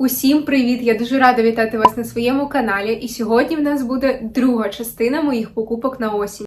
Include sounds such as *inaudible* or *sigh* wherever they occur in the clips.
Усім привіт! Я дуже рада вітати вас на своєму каналі. І сьогодні в нас буде друга частина моїх покупок на осінь.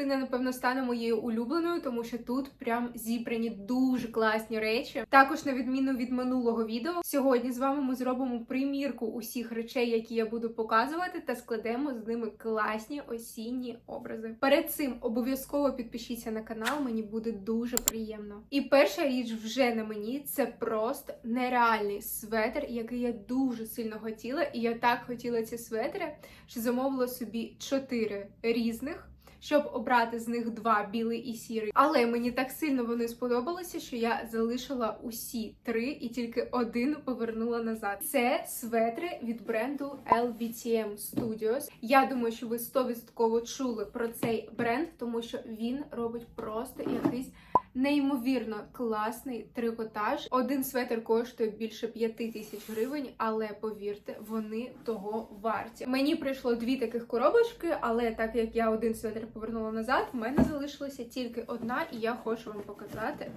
Частина, напевно, стане моєю улюбленою, тому що тут прям зібрані дуже класні речі. Також, на відміну від минулого відео, сьогодні з вами ми зробимо примірку усіх речей, які я буду показувати, та складемо з ними класні осінні образи. Перед цим обов'язково підпишіться на канал, мені буде дуже приємно. І перша річ вже на мені це просто нереальний светр, який я дуже сильно хотіла, і я так хотіла ці светри, що замовила собі чотири різних щоб обрати з них два білий і сірий. Але мені так сильно вони сподобалися, що я залишила усі три і тільки один повернула назад. Це светри від бренду LVTM Studios. Я думаю, що ви 100% чули про цей бренд, тому що він робить просто якийсь. Неймовірно класний трикотаж. Один светр коштує більше 5 тисяч гривень, але повірте, вони того варті. Мені прийшло дві таких коробочки, але так як я один светр повернула назад, в мене залишилася тільки одна, і я хочу вам показати,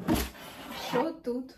що тут.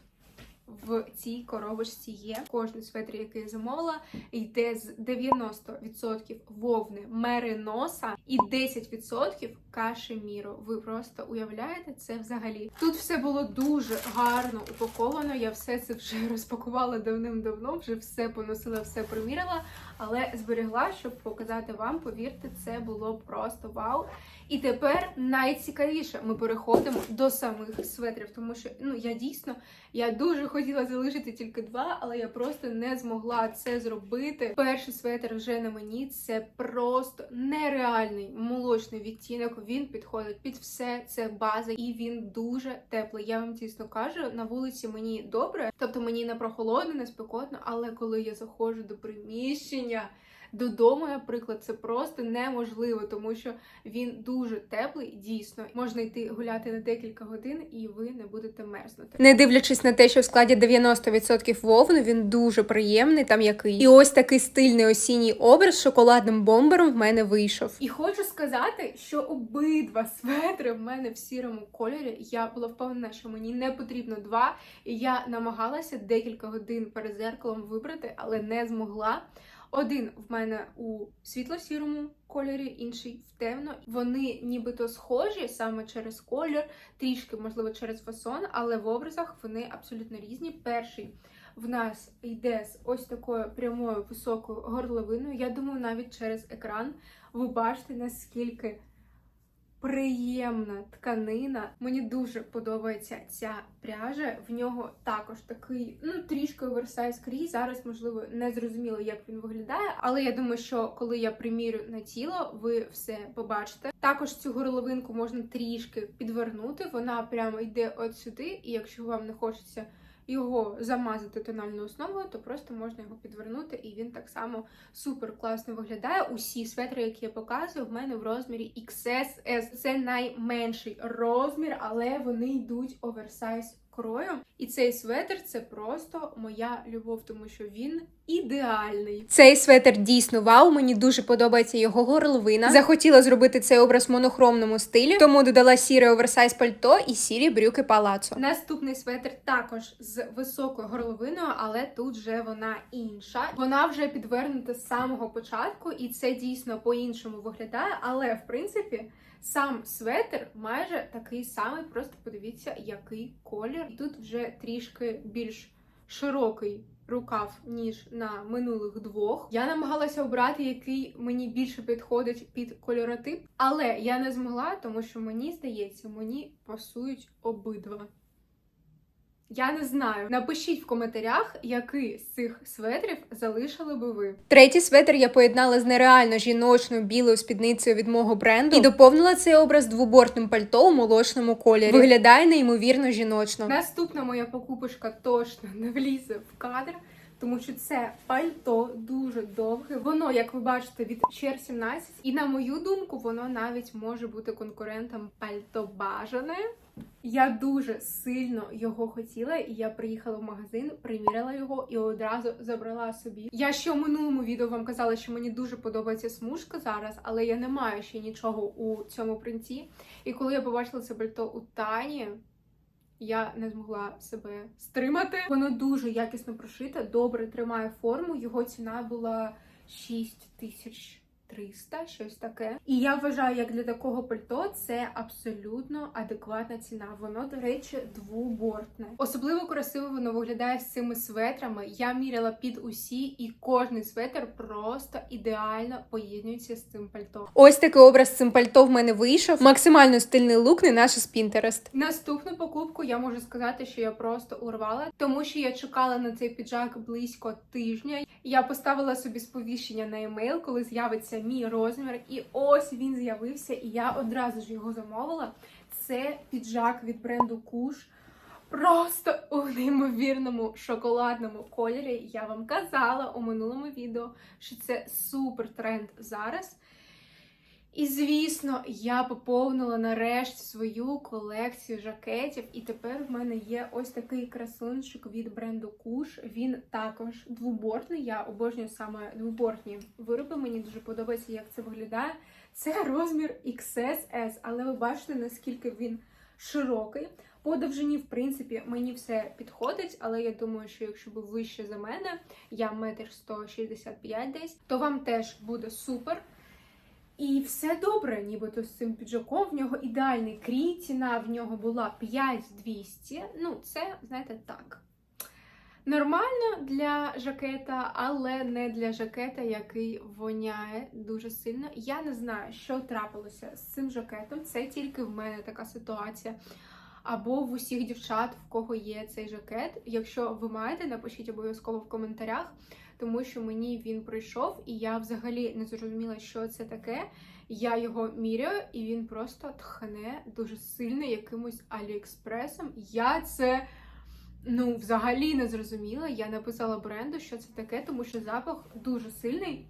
В цій коробочці є кожний светр, який я замовила, йде з 90% вовни мериноса і 10% кашеміру. Ви просто уявляєте це взагалі? Тут все було дуже гарно упаковано. Я все це вже *laughs* розпакувала давним-давно, вже все поносила, все приміряла, але зберегла, щоб показати вам. Повірте, це було просто вау. І тепер найцікавіше, ми переходимо до самих светрів, тому що ну я дійсно я дуже хотіла залишити тільки два, але я просто не змогла це зробити. Перший светр вже на мені. Це просто нереальний молочний відтінок. Він підходить під все. Це база, і він дуже теплий. Я вам дійсно кажу, на вулиці мені добре, тобто мені не прохолодно, не спекотно, але коли я заходжу до приміщення. Додому, наприклад, це просто неможливо, тому що він дуже теплий, дійсно можна йти гуляти на декілька годин, і ви не будете мерзнути. Не дивлячись на те, що в складі 90% вовни, він дуже приємний, там який. І ось такий стильний осінній образ з шоколадним бомбером в мене вийшов. І хочу сказати, що обидва светри в мене в сірому кольорі. Я була впевнена, що мені не потрібно два, і я намагалася декілька годин перед зеркалом вибрати, але не змогла. Один в мене у світло-сірому кольорі, інший в темно. Вони нібито схожі саме через колір, трішки, можливо, через фасон, але в образах вони абсолютно різні. Перший в нас йде з ось такою прямою високою горловиною. Я думаю, навіть через екран ви бачите, наскільки приємна тканина. Мені дуже подобається ця пряжа. В нього також такий, ну, трішки оверсайз крій. Зараз, можливо, не зрозуміло, як він виглядає, але я думаю, що коли я примірю на тіло, ви все побачите. Також цю горловинку можна трішки підвернути. Вона прямо йде от сюди, і якщо вам не хочеться його замазати тональною основою, то просто можна його підвернути, і він так само супер класно виглядає. Усі светри, які я показую, в мене в розмірі XS. Це найменший розмір, але вони йдуть оверсайз крою. І цей светр це просто моя любов, тому що він ідеальний. Цей светр дійсно вау. Мені дуже подобається його горловина. Захотіла зробити цей образ в монохромному стилі, тому додала сіре оверсайз пальто і сірі брюки палацо. Наступний светр також з високою горловиною, але тут вже вона інша. Вона вже підвернута з самого початку, і це дійсно по-іншому виглядає, але в принципі. Сам светр майже такий самий, просто подивіться, який колір. І тут вже трішки більш широкий рукав, ніж на минулих двох. Я намагалася обрати, який мені більше підходить під кольоротип, але я не змогла, тому що мені здається, мені пасують обидва. Я не знаю. Напишіть в коментарях, який з цих светрів залишили би ви. Третій светр я поєднала з нереально жіночною білою спідницею від мого бренду і доповнила цей образ двобортним пальто у молочному кольорі. Виглядає неймовірно жіночно. Наступна моя покупочка точно не влізе в кадр. Тому що це пальто дуже довге. Воно, як ви бачите, від Чер 17. І на мою думку, воно навіть може бути конкурентом пальто бажане. Я дуже сильно його хотіла, і я приїхала в магазин, приміряла його і одразу забрала собі. Я ще в минулому відео вам казала, що мені дуже подобається смужка зараз, але я не маю ще нічого у цьому принті. І коли я побачила це пальто у Тані, я не змогла себе стримати. Воно дуже якісно прошите, добре тримає форму. Його ціна була 6 тисяч. 300, щось таке. І я вважаю, як для такого пальто це абсолютно адекватна ціна. Воно, до речі, двобортне. Особливо красиво воно виглядає з цими светрами. Я міряла під усі, і кожний светр просто ідеально поєднується з цим пальто. Ось такий образ цим пальто в мене вийшов. Максимально стильний лук, не наш з Pinterest. Наступну покупку я можу сказати, що я просто урвала, тому що я чекала на цей піджак близько тижня. Я поставила собі сповіщення на емейл, коли з'явиться мій розмір, і ось він з'явився, і я одразу ж його замовила. Це піджак від бренду Куш. Просто у неймовірному шоколадному кольорі. Я вам казала у минулому відео, що це супер тренд зараз. І, звісно, я поповнила нарешті свою колекцію жакетів, і тепер в мене є ось такий красунчик від бренду Куш. Він також двобортний. Я обожнюю саме двобортні вироби. Мені дуже подобається, як це виглядає. Це розмір XSS, але ви бачите, наскільки він широкий. По довжині, в принципі, мені все підходить, але я думаю, що якщо ви вище за мене, я метр 165 десь, то вам теж буде супер. І все добре, нібито з цим піджаком. В нього ідеальний крій, ціна в нього була 5200. Ну, це, знаєте, так. Нормально для жакета, але не для жакета, який воняє дуже сильно. Я не знаю, що трапилося з цим жакетом. Це тільки в мене така ситуація. Або в усіх дівчат, в кого є цей жакет. Якщо ви маєте, напишіть обов'язково в коментарях тому що мені він пройшов, і я взагалі не зрозуміла, що це таке. Я його міряю, і він просто тхне дуже сильно якимось Аліекспресом. Я це ну, взагалі не зрозуміла. Я написала бренду, що це таке, тому що запах дуже сильний.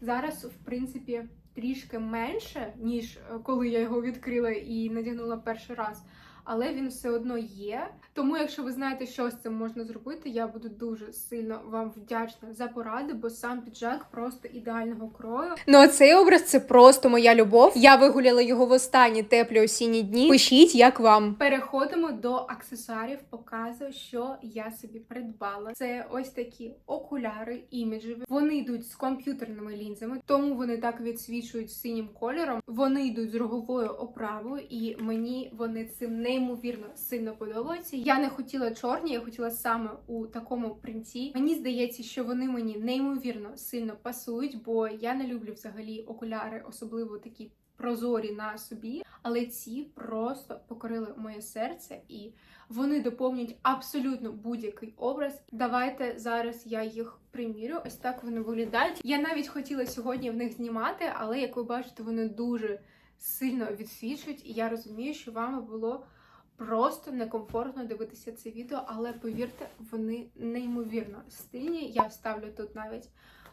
Зараз, в принципі, трішки менше, ніж е, коли я його відкрила і надягнула перший раз але він все одно є. Тому, якщо ви знаєте, що з цим можна зробити, я буду дуже сильно вам вдячна за поради, бо сам піджак просто ідеального крою. Ну а цей образ це просто моя любов. Я вигуляла його в останні теплі осінні дні. Пишіть, як вам. Переходимо до аксесуарів. Показую, що я собі придбала. Це ось такі окуляри іміджеві. Вони йдуть з комп'ютерними лінзами, тому вони так відсвічують синім кольором. Вони йдуть з роговою оправою, і мені вони цим не неймовірно сильно подобаються. Я не хотіла чорні, я хотіла саме у такому принті. Мені здається, що вони мені неймовірно сильно пасують, бо я не люблю взагалі окуляри, особливо такі прозорі на собі. Але ці просто покорили моє серце і вони доповнюють абсолютно будь-який образ. Давайте зараз я їх примірю. Ось так вони виглядають. Я навіть хотіла сьогодні в них знімати, але як ви бачите, вони дуже сильно відсвічують, і я розумію, що вами було просто некомфортно дивитися це відео, але повірте, вони неймовірно стильні. Я вставлю тут навіть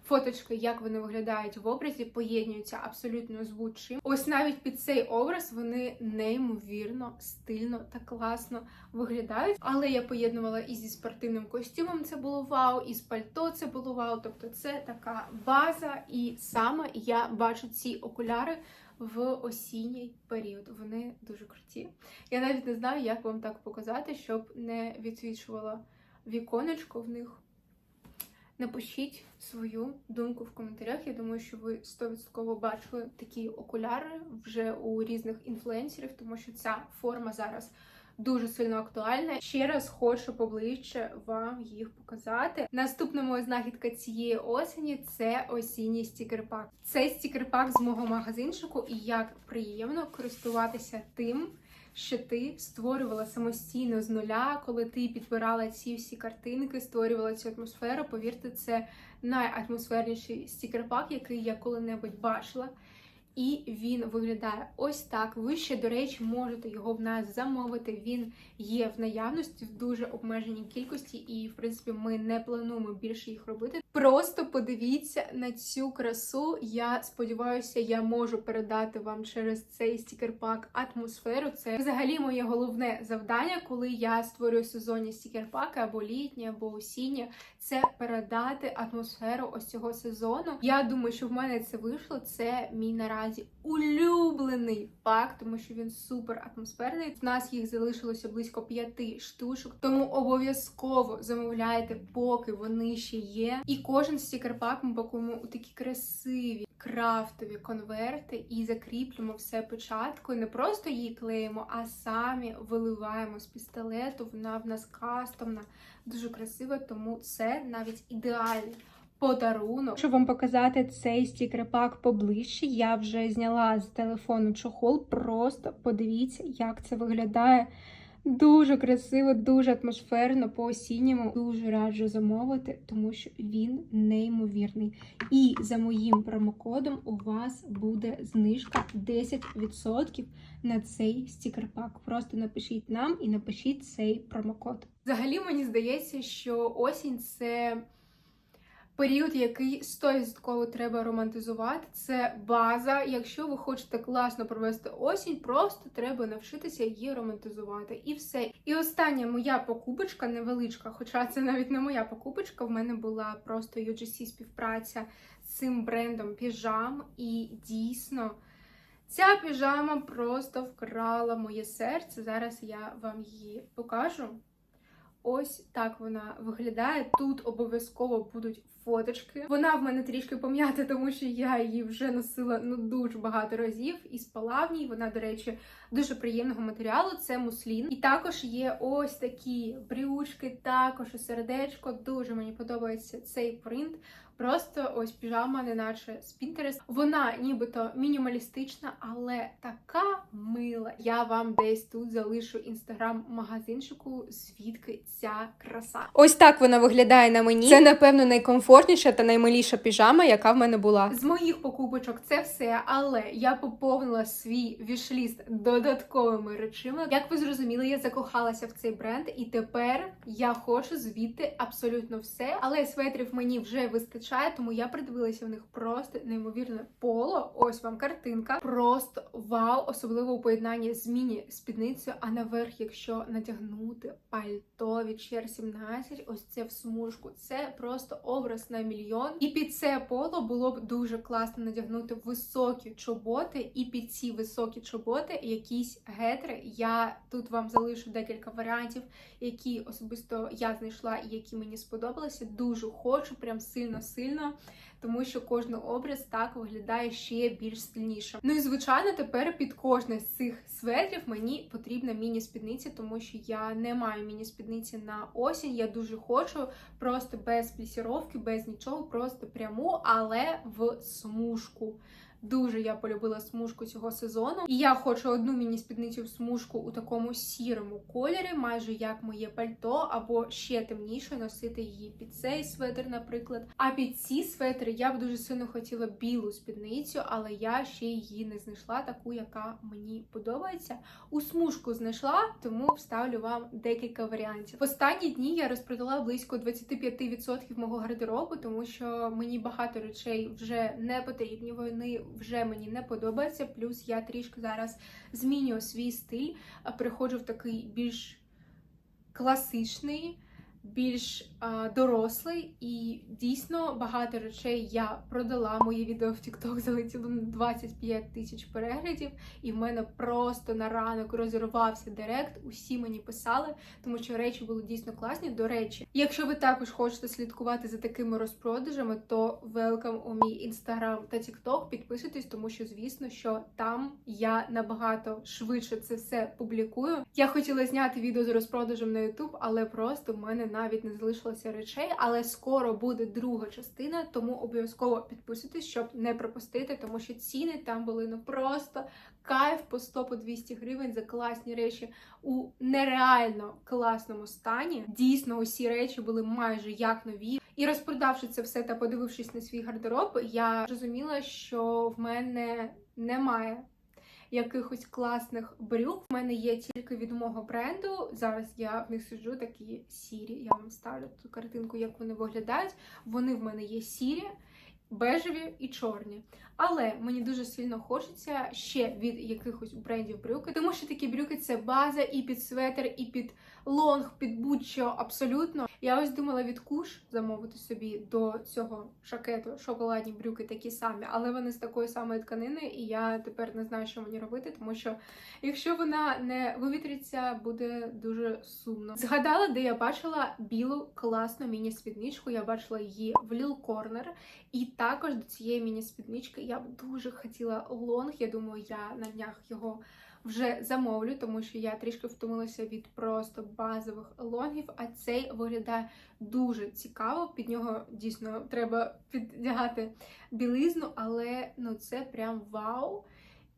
фоточки, як вони виглядають в образі, поєднуються абсолютно з. Ось навіть під цей образ вони неймовірно стильно та класно виглядають. Але я поєднувала і зі спортивним костюмом, це було вау, і з пальто це було вау. Тобто це така база, і саме я бачу ці окуляри в осінній період. Вони дуже круті. Я навіть не знаю, як вам так показати, щоб не відсвічувала віконечко в них. Напишіть свою думку в коментарях. Я думаю, що ви 100% бачили такі окуляри вже у різних інфлюенсерів, тому що ця форма зараз дуже сильно актуальна. Ще раз хочу поближче вам їх показати. Наступна моя знахідка цієї осені це осінній стікерпак. Це стікерпак з мого магазинчику, і як приємно користуватися тим. Що ти створювала самостійно з нуля, коли ти підбирала ці всі картинки, створювала цю атмосферу. Повірте, це найатмосферніший стікерпак, який я коли-небудь бачила. І він виглядає ось так. Ви ще, до речі, можете його в нас замовити. Він є в наявності в дуже обмеженій кількості, і в принципі ми не плануємо більше їх робити. Просто подивіться на цю красу. Я сподіваюся, я можу передати вам через цей стікер-пак атмосферу. Це взагалі моє головне завдання, коли я створюю сезонні стікер-паки або літні, або осінні. Це передати атмосферу ось цього сезону. Я думаю, що в мене це вийшло. Це мій наразі улюблений пак, тому що він супер атмосферний. В нас їх залишилося близько п'яти штучок, тому обов'язково замовляйте, поки вони ще є. І кожен стікер-пак ми пакуємо у такі красиві крафтові конверти і закріплюємо все початкою. Не просто її клеїмо, а самі виливаємо з пістолету. Вона в нас кастомна, дуже красива, тому це навіть ідеальний. Подарунок. Щоб вам показати цей стікер-пак поближче, я вже зняла з телефону чохол. Просто подивіться, як це виглядає. Дуже красиво, дуже атмосферно по осінньому. Дуже раджу замовити, тому що він неймовірний. І за моїм промокодом у вас буде знижка 10% на цей стікер-пак. Просто напишіть нам і напишіть цей промокод. Взагалі мені здається, що осінь це. Період, який 100% треба романтизувати, це база. Якщо ви хочете класно провести осінь, просто треба навчитися її романтизувати. І все. І остання моя покупочка невеличка, хоча це навіть не моя покупочка. В мене була просто UGC співпраця з цим брендом піжам, і дійсно. Ця піжама просто вкрала моє серце. Зараз я вам її покажу. Ось так вона виглядає. Тут обов'язково будуть фоточки. Вона в мене трішки пом'ята, тому що я її вже носила ну дуже багато разів і спала в ній. Вона, до речі, дуже приємного матеріалу. Це муслін. І також є ось такі брючки, також у сердечко. Дуже мені подобається цей принт. Просто ось піжама, неначе з Pinterest. Вона нібито мінімалістична, але така мила. Я вам десь тут залишу інстаграм-магазинчику, звідки ця краса. Ось так вона виглядає на мені. Це, напевно, найкомфортніша та наймиліша піжама, яка в мене була. З моїх покупочок це все, але я поповнила свій вішліст додатковими речами. Як ви зрозуміли, я закохалася в цей бренд, і тепер я хочу звідти абсолютно все. Але светрів мені вже вистачає, тому я придивилася в них просто неймовірне поло. Ось вам картинка. Просто вау, особливо у поєднанні з міні-спідницею. А наверх, якщо натягнути пальто від Чер 17, ось це в смужку. Це просто образ на мільйон. І під це поло було б дуже класно надягнути високі чоботи, і під ці високі чоботи якісь гетри. Я тут вам залишу декілька варіантів, які особисто я знайшла і які мені сподобалися. Дуже хочу, прям сильно-сильно. Тому що кожен образ так виглядає ще більш стильніше. Ну і звичайно, тепер під кожне з цих светрів мені потрібна міні-спідниця, тому що я не маю міні-спідниці на осінь. Я дуже хочу просто без плісіровки, без нічого, просто пряму, але в смужку. Дуже я полюбила смужку цього сезону. І я хочу одну міні-спідницю в смужку у такому сірому кольорі, майже як моє пальто, або ще темніше носити її під цей светр, наприклад. А під ці светри я б дуже сильно хотіла білу спідницю, але я ще її не знайшла, таку, яка мені подобається. У смужку знайшла, тому вставлю вам декілька варіантів. В останні дні я розпродала близько 25% мого гардеробу, тому що мені багато речей вже не потрібні. Вони вже мені не подобається. Плюс я трішки зараз змінюю свій стиль, приходжу в такий більш класичний. Більш а, дорослий, і дійсно багато речей я продала. Моє відео в TikTok залетіло на 25 тисяч переглядів, і в мене просто на ранок розірвався директ. Усі мені писали, тому що речі були дійсно класні. До речі, якщо ви також хочете слідкувати за такими розпродажами, то welcome у мій інстаграм та TikTok. Підписуйтесь, тому що звісно, що там я набагато швидше це все публікую. Я хотіла зняти відео з розпродажем на YouTube, але просто в мене навіть не залишилося речей, але скоро буде друга частина, тому обов'язково підписуйтесь, щоб не пропустити, тому що ціни там були ну просто кайф по 100 по 200 гривень за класні речі у нереально класному стані. Дійсно, усі речі були майже як нові. І розпродавши це все та подивившись на свій гардероб, я зрозуміла, що в мене немає якихось класних брюк. У мене є тільки від мого бренду. Зараз я в них сиджу такі сірі. Я вам ставлю ту картинку, як вони виглядають. Вони в мене є сірі. Бежеві і чорні. Але мені дуже сильно хочеться ще від якихось брендів брюки, тому що такі брюки це база і під светр, і під лонг, під будь-що абсолютно. Я ось думала від куш замовити собі до цього жакету шоколадні брюки такі самі, але вони з такої самої тканини, і я тепер не знаю, що мені робити, тому що якщо вона не вивітриться, буде дуже сумно. Згадала, де я бачила білу класну міні-спідничку. Я бачила її в Lil Corner. І також до цієї міні-спіднички я б дуже хотіла лонг. Я думаю, я на днях його вже замовлю, тому що я трішки втомилася від просто базових лонгів. А цей виглядає дуже цікаво. Під нього дійсно треба піддягати білизну, але ну це прям вау.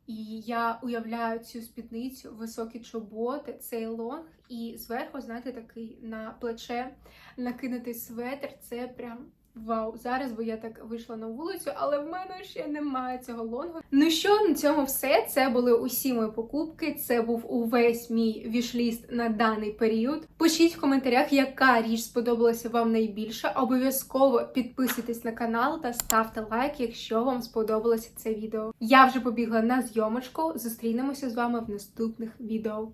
І я уявляю цю спідницю, високі чоботи, цей лонг, і зверху, знаєте, такий на плече накинутий светр. Це прям Вау, зараз би я так вийшла на вулицю, але в мене ще немає цього лонгу. Ну що, на цьому все. Це були усі мої покупки. Це був увесь мій вішліст на даний період. Пишіть в коментарях, яка річ сподобалася вам найбільше. Обов'язково підписуйтесь на канал та ставте лайк, якщо вам сподобалося це відео. Я вже побігла на зйомочку. Зустрінемося з вами в наступних відео.